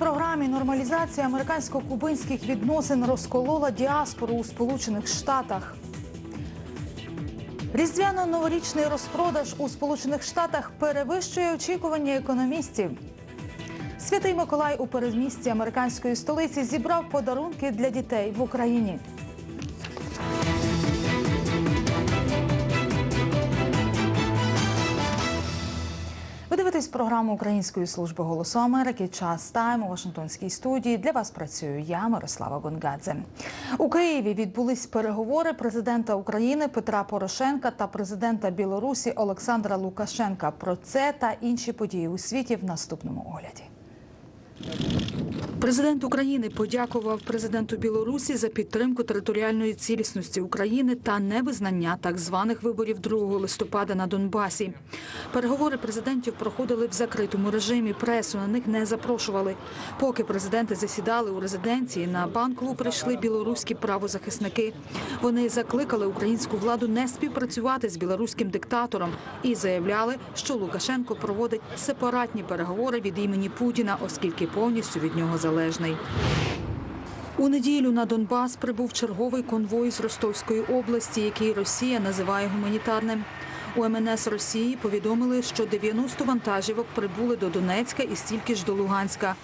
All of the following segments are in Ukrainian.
програмі нормалізація американсько-кубинських відносин розколола діаспору у Сполучених Штатах. Різдвяно-новорічний розпродаж у Сполучених Штатах перевищує очікування економістів. Святий Миколай у передмісті американської столиці зібрав подарунки для дітей в Україні. Дивитесь програму Української служби голосу Америки. Час тайм у Вашингтонській студії. Для вас працюю я, Мирослава Гонгадзе. У Києві відбулись переговори президента України Петра Порошенка та президента Білорусі Олександра Лукашенка. Про це та інші події у світі в наступному огляді. Президент України подякував президенту Білорусі за підтримку територіальної цілісності України та невизнання так званих виборів 2 листопада на Донбасі. Переговори президентів проходили в закритому режимі. Пресу на них не запрошували. Поки президенти засідали у резиденції, на банкову прийшли білоруські правозахисники. Вони закликали українську владу не співпрацювати з білоруським диктатором і заявляли, що Лукашенко проводить сепаратні переговори від імені Путіна, оскільки повністю від нього залежний. У неділю на Донбас прибув черговий конвой з Ростовської області, який Росія називає гуманітарним. У МНС Росії повідомили, що 90 вантажівок прибули до Донецька і стільки ж до Луганська.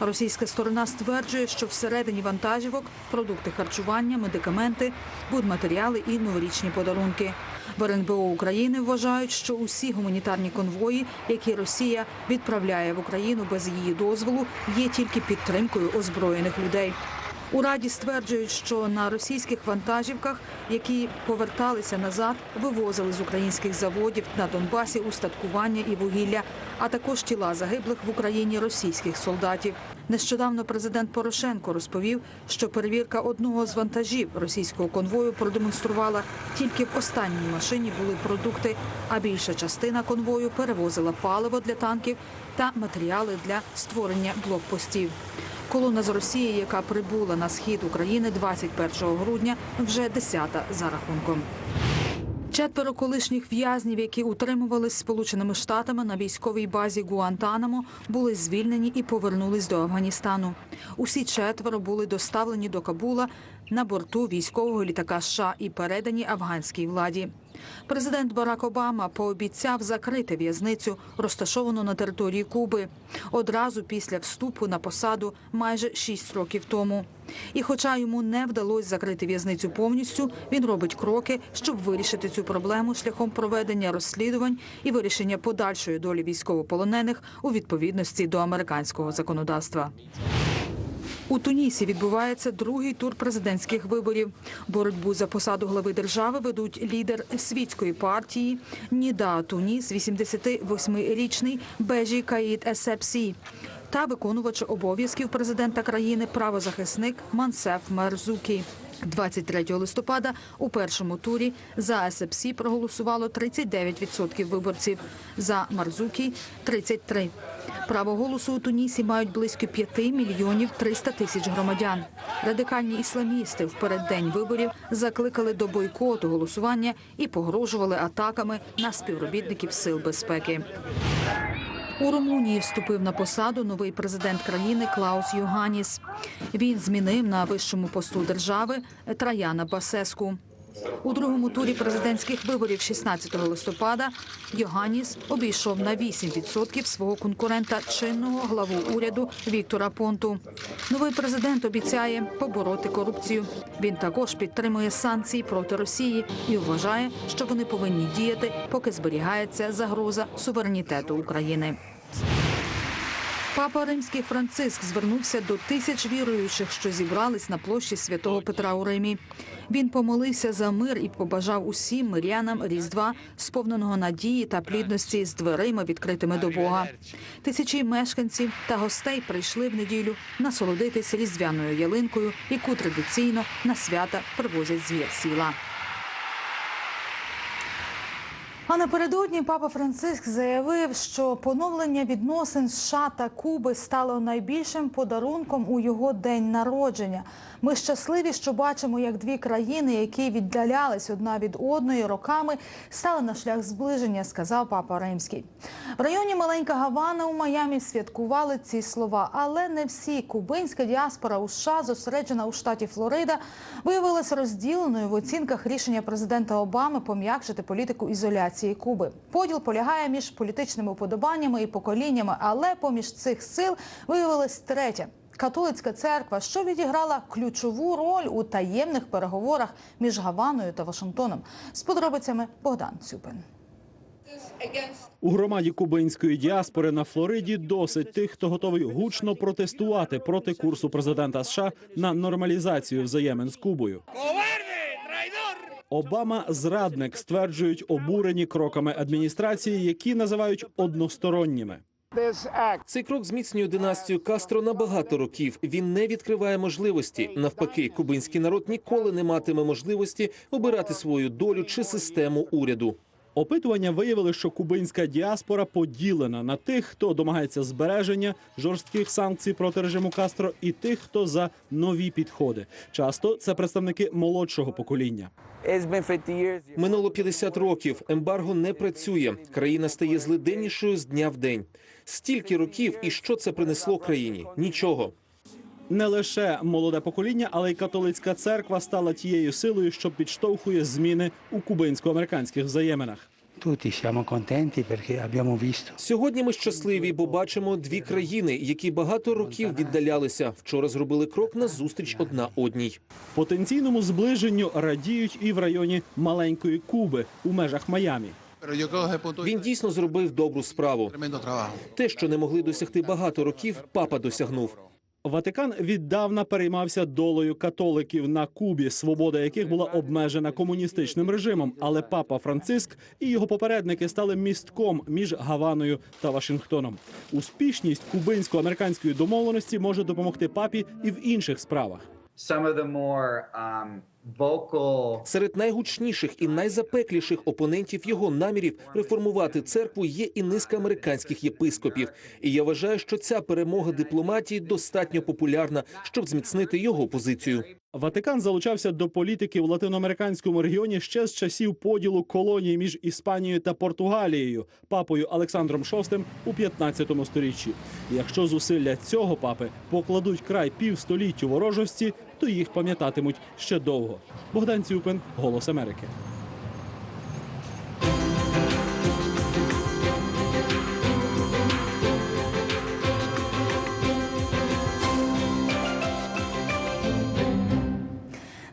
Російська сторона стверджує, що всередині вантажівок продукти харчування, медикаменти, будматеріали і новорічні подарунки. В РНБО України вважають, що усі гуманітарні конвої, які Росія відправляє в Україну без її дозволу, є тільки підтримкою озброєних людей. У раді стверджують, що на російських вантажівках, які поверталися назад, вивозили з українських заводів на Донбасі устаткування і вугілля, а також тіла загиблих в Україні російських солдатів. Нещодавно президент Порошенко розповів, що перевірка одного з вантажів російського конвою продемонструвала, тільки в останній машині були продукти, а більша частина конвою перевозила паливо для танків та матеріали для створення блокпостів. Колона з Росії, яка прибула на схід України 21 грудня, вже десята за рахунком. Четверо колишніх в'язнів, які утримувались Сполученими Штатами на військовій базі Гуантанамо, були звільнені і повернулись до Афганістану. Усі четверо були доставлені до Кабула на борту військового літака США і передані афганській владі. Президент Барак Обама пообіцяв закрити в'язницю, розташовану на території Куби, одразу після вступу на посаду майже шість років тому. І, хоча йому не вдалося закрити в'язницю повністю, він робить кроки, щоб вирішити цю проблему шляхом проведення розслідувань і вирішення подальшої долі військовополонених у відповідності до американського законодавства. У Тунісі відбувається другий тур президентських виборів. Боротьбу за посаду глави держави ведуть лідер світської партії Ніда Туніс, 88-річний Бежі Каїд Есепсі та виконувач обов'язків президента країни правозахисник Мансеф Марзукі. 23 листопада у першому турі за СФС проголосувало 39% виборців, за Марзукі – 33%. Право голосу у Тунісі мають близько 5 мільйонів 300 тисяч громадян. Радикальні ісламісти в переддень виборів закликали до бойкоту голосування і погрожували атаками на співробітників сил безпеки. У Румунії вступив на посаду новий президент країни Клаус Йоганіс. Він змінив на вищому посту держави Траяна Басеску. У другому турі президентських виборів 16 листопада Йоганіс обійшов на 8% свого конкурента чинного главу уряду Віктора Понту. Новий президент обіцяє побороти корупцію. Він також підтримує санкції проти Росії і вважає, що вони повинні діяти, поки зберігається загроза суверенітету України. Папа Римський Франциск звернувся до тисяч віруючих, що зібрались на площі святого Петра у Римі. Він помолився за мир і побажав усім мирянам Різдва, сповненого надії та плідності з дверима, відкритими до Бога. Тисячі мешканців та гостей прийшли в неділю насолодитись різдвяною ялинкою, яку традиційно на свята привозять звір сіла. А напередодні папа Франциск заявив, що поновлення відносин США та Куби стало найбільшим подарунком у його день народження. Ми щасливі, що бачимо, як дві країни, які віддалялись одна від одної роками, стали на шлях зближення, сказав папа Римський. В районі Маленька Гавана у Майамі святкували ці слова, але не всі. Кубинська діаспора у США, зосереджена у штаті Флорида, виявилася розділеною в оцінках рішення президента Обами пом'якшити політику ізоляції Куби. Поділ полягає між політичними уподобаннями і поколіннями, але поміж цих сил виявилось третє. Католицька церква, що відіграла ключову роль у таємних переговорах між Гаваною та Вашингтоном. З подробицями Богдан Цюпин. У громаді кубинської діаспори на Флориді досить тих, хто готовий гучно протестувати проти курсу президента США на нормалізацію взаємин з Кубою. Обама зрадник стверджують обурені кроками адміністрації, які називають односторонніми. Цей крок зміцнює династію Кастро на багато років. Він не відкриває можливості. Навпаки, кубинський народ ніколи не матиме можливості обирати свою долю чи систему уряду. Опитування виявили, що кубинська діаспора поділена на тих, хто домагається збереження жорстких санкцій проти режиму Кастро, і тих, хто за нові підходи. Часто це представники молодшого покоління. It's been 50 years. Минуло 50 років. Ембарго не працює. Країна стає злиденнішою з дня в день. Стільки років, і що це принесло країні? Нічого. Не лише молоде покоління, але й католицька церква стала тією силою, що підштовхує зміни у кубинсько-американських взаєминах. Tutti siamo contenti perché abbiamo visto Сьогодні ми щасливі, бо бачимо дві країни, які багато років віддалялися. Вчора зробили крок на зустріч одна одній. Потенційному зближенню радіють і в районі маленької Куби у межах Майамі. Він дійсно зробив добру справу. Те, що не могли досягти багато років, папа досягнув. Ватикан віддавна переймався долею католиків на Кубі, свобода яких була обмежена комуністичним режимом. Але папа Франциск і його попередники стали містком між Гаваною та Вашингтоном. Успішність кубинсько-американської домовленості може допомогти папі і в інших справах. some of Серед найгучніших і найзапекліших опонентів його намірів реформувати церкву є і низка американських єпископів. І я вважаю, що ця перемога дипломатії достатньо популярна, щоб зміцнити його позицію. Ватикан залучався до політики в латиноамериканському регіоні ще з часів поділу колонії між Іспанією та Португалією, папою Олександром VI у 15 сторіччі. Якщо зусилля цього папи покладуть край півстоліттю ворожості, то їх пам'ятатимуть ще довго. Богдан Цюпин, Голос Америки.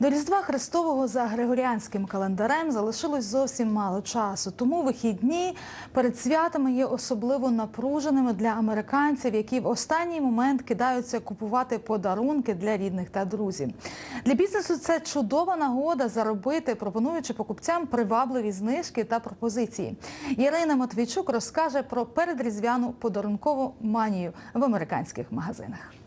До Різдва Христового за Григоріанським календарем залишилось зовсім мало часу. Тому вихідні перед святами є особливо напруженими для американців, які в останній момент кидаються купувати подарунки для рідних та друзів. Для бізнесу це чудова нагода заробити, пропонуючи покупцям привабливі знижки та пропозиції. Ірина Матвійчук розкаже про передріздвяну подарункову манію в американських магазинах.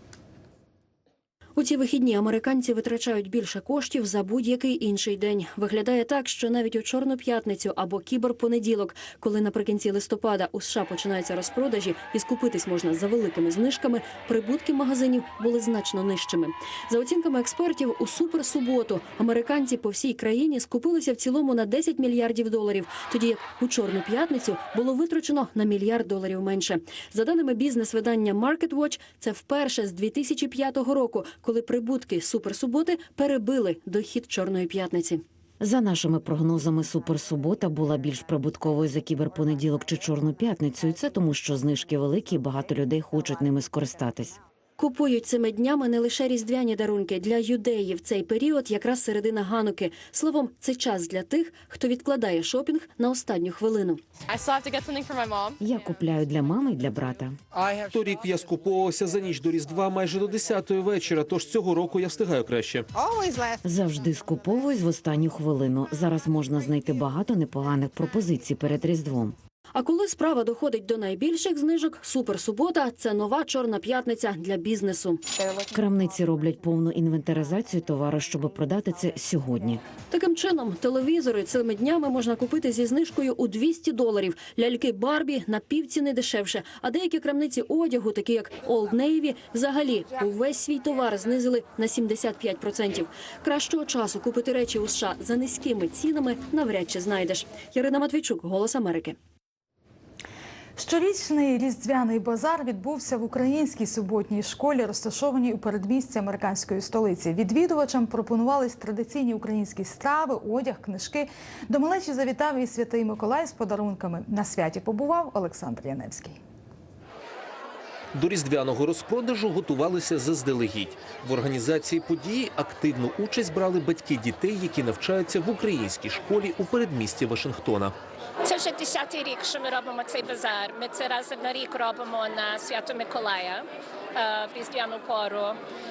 У ці вихідні американці витрачають більше коштів за будь-який інший день. Виглядає так, що навіть у чорну п'ятницю або кіберпонеділок, коли наприкінці листопада у США починаються розпродажі і скупитись можна за великими знижками, прибутки магазинів були значно нижчими. За оцінками експертів, у суперсуботу американці по всій країні скупилися в цілому на 10 мільярдів доларів, тоді як у чорну п'ятницю було витрачено на мільярд доларів менше. За даними бізнес-видання MarketWatch, це вперше з 2005 року, коли прибутки суперсуботи перебили дохід чорної п'ятниці. За нашими прогнозами, суперсубота була більш прибутковою за кіберпонеділок чи чорну п'ятницю. І це тому, що знижки великі, і багато людей хочуть ними скористатись. Купують цими днями не лише різдвяні дарунки для юдеїв. Цей період якраз середина гануки. Словом, це час для тих, хто відкладає шопінг на останню хвилину. Я купляю для мами і для брата. Торік я скуповувався за ніч до Різдва майже до 10-ї вечора, тож цього року я встигаю краще. Завжди скуповуюсь в останню хвилину. Зараз можна знайти багато непоганих пропозицій перед різдвом. А коли справа доходить до найбільших знижок, суперсубота це нова чорна п'ятниця для бізнесу. Крамниці роблять повну інвентаризацію товару, щоб продати це сьогодні. Таким чином, телевізори цими днями можна купити зі знижкою у 200 доларів. Ляльки Барбі на півціни дешевше. А деякі крамниці одягу, такі як Old Navy, взагалі увесь свій товар знизили на 75%. Кращого часу купити речі у США за низькими цінами навряд чи знайдеш. Ярина Матвійчук, Голос Америки. Щорічний різдвяний базар відбувся в українській суботній школі, розташованій у передмісті американської столиці. Відвідувачам пропонувались традиційні українські страви, одяг, книжки. До малечі завітав і святий Миколай з подарунками. На святі побував Олександр Яневський. До різдвяного розпродажу готувалися заздалегідь. В організації події активну участь брали батьки дітей, які навчаються в українській школі у передмісті Вашингтона. Це вже десятий рік, що ми робимо цей базар. Ми це раз на рік робимо на свято Миколая е, в різдвяну пору.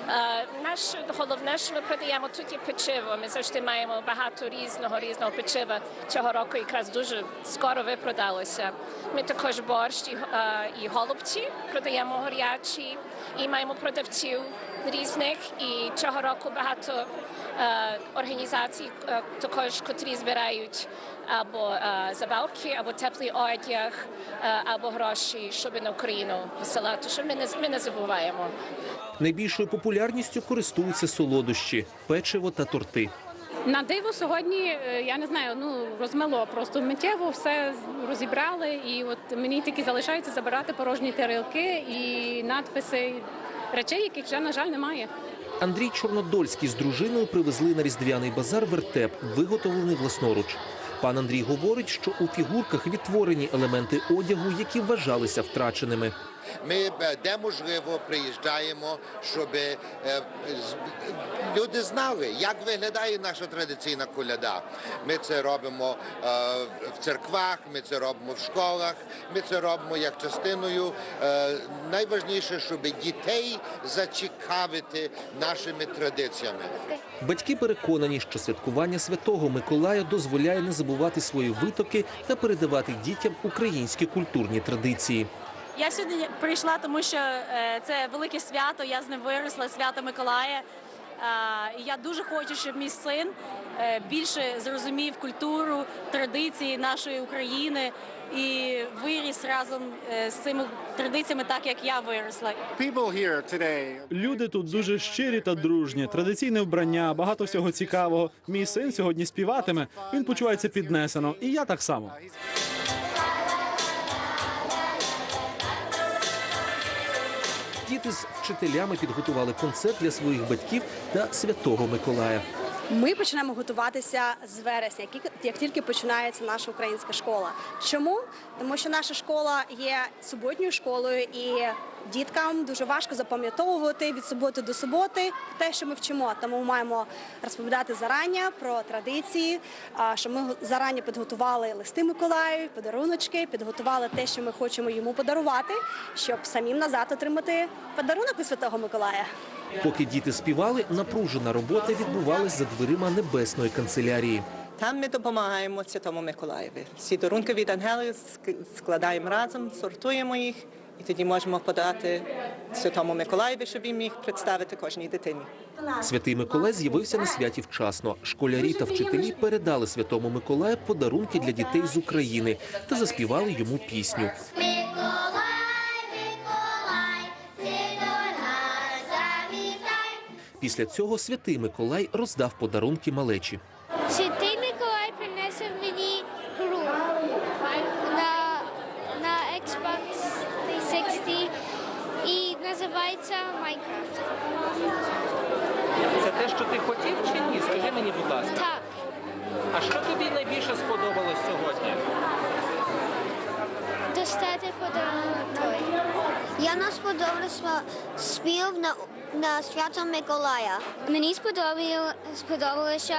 Е, Наш головне, що ми продаємо тут і печиво. Ми завжди маємо багато різного різного печива. Цього року якраз дуже скоро випродалося. Ми також борщ і, е, і голубці продаємо горячі, і маємо продавців різних. І цього року багато е, організацій е, також, котрі збирають або е, забавки, або теплий одяг, е, або гроші, щоб на Україну посилати. Що ми не ми не забуваємо. Найбільшою популярністю користуються солодощі, печиво та торти. На диво сьогодні е, я не знаю, ну розмело просто миттєво все розібрали, і от мені тільки залишається забирати порожні тарілки і надписи речей, яких вже на жаль немає. Андрій Чорнодольський з дружиною привезли на різдвяний базар вертеп, виготовлений власноруч. Пан Андрій говорить, що у фігурках відтворені елементи одягу, які вважалися втраченими. Ми е, де можливо приїжджаємо, щоб е, люди знали, як виглядає наша традиційна коляда. Ми це робимо е, в церквах, ми це робимо в школах, ми це робимо як частиною. Найважніше, щоб дітей зацікавити нашими традиціями. Батьки переконані, що святкування святого Миколая дозволяє не забувати свої витоки та передавати дітям українські культурні традиції. Я сьогодні прийшла, тому що е, це велике свято. Я з ним виросла, свято Миколая. Е, і Я дуже хочу, щоб мій син е, більше зрозумів культуру, традиції нашої України і виріс разом з цими традиціями, так як я виросла. Люди тут дуже щирі та дружні. Традиційне вбрання, багато всього цікавого. Мій син сьогодні співатиме. Він почувається піднесено, і я так само. Діти з вчителями підготували концерт для своїх батьків та святого Миколая. Ми почнемо готуватися з вересня, як- тільки починається наша українська школа. Чому? Тому що наша школа є суботньою школою, і діткам дуже важко запам'ятовувати від суботи до суботи те, що ми вчимо. Тому ми маємо розповідати зарання про традиції, що ми зарані підготували листи Миколаю, подаруночки, підготували те, що ми хочемо йому подарувати, щоб самим назад отримати подарунок від Святого Миколая. Поки діти співали, напружена робота відбувалась за дверима небесної канцелярії. Там ми допомагаємо Святому Миколаєві. Всі дарунки від ангелів складаємо разом, сортуємо їх, і тоді можемо подати Святому Миколаєві, щоб він міг представити кожній дитині. Святий Миколай з'явився на святі вчасно. Школярі та вчителі передали святому Миколаю подарунки для дітей з України та заспівали йому пісню. Після цього святий Миколай роздав подарунки малечі. Святий Миколай принесе мені гру на, на Xbox 360 і називається Minecraft. Це те, що ти хотів чи ні? Скажи мені, будь ласка. Так. А що тобі найбільше сподобалось сьогодні? Достати подарунок той. Я не сподобався спів на, на свято Миколая. Мені сподобалося, сподобалося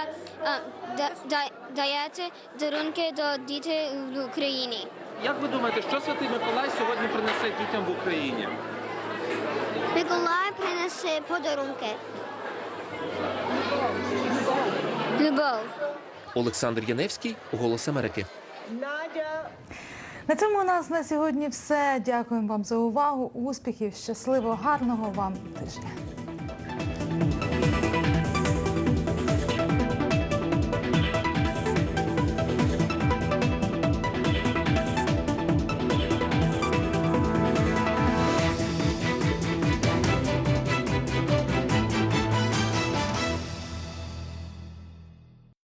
да, да, даєте дарунки до дітей в Україні. Як ви думаєте, що святий Миколай сьогодні принесе дітям в Україні? Миколай принесе подарунки. Любов. Олександр Яневський, Голос Америки. На цьому у нас на сьогодні все. Дякуємо вам за увагу. Успіхів, щасливо, гарного вам тижня.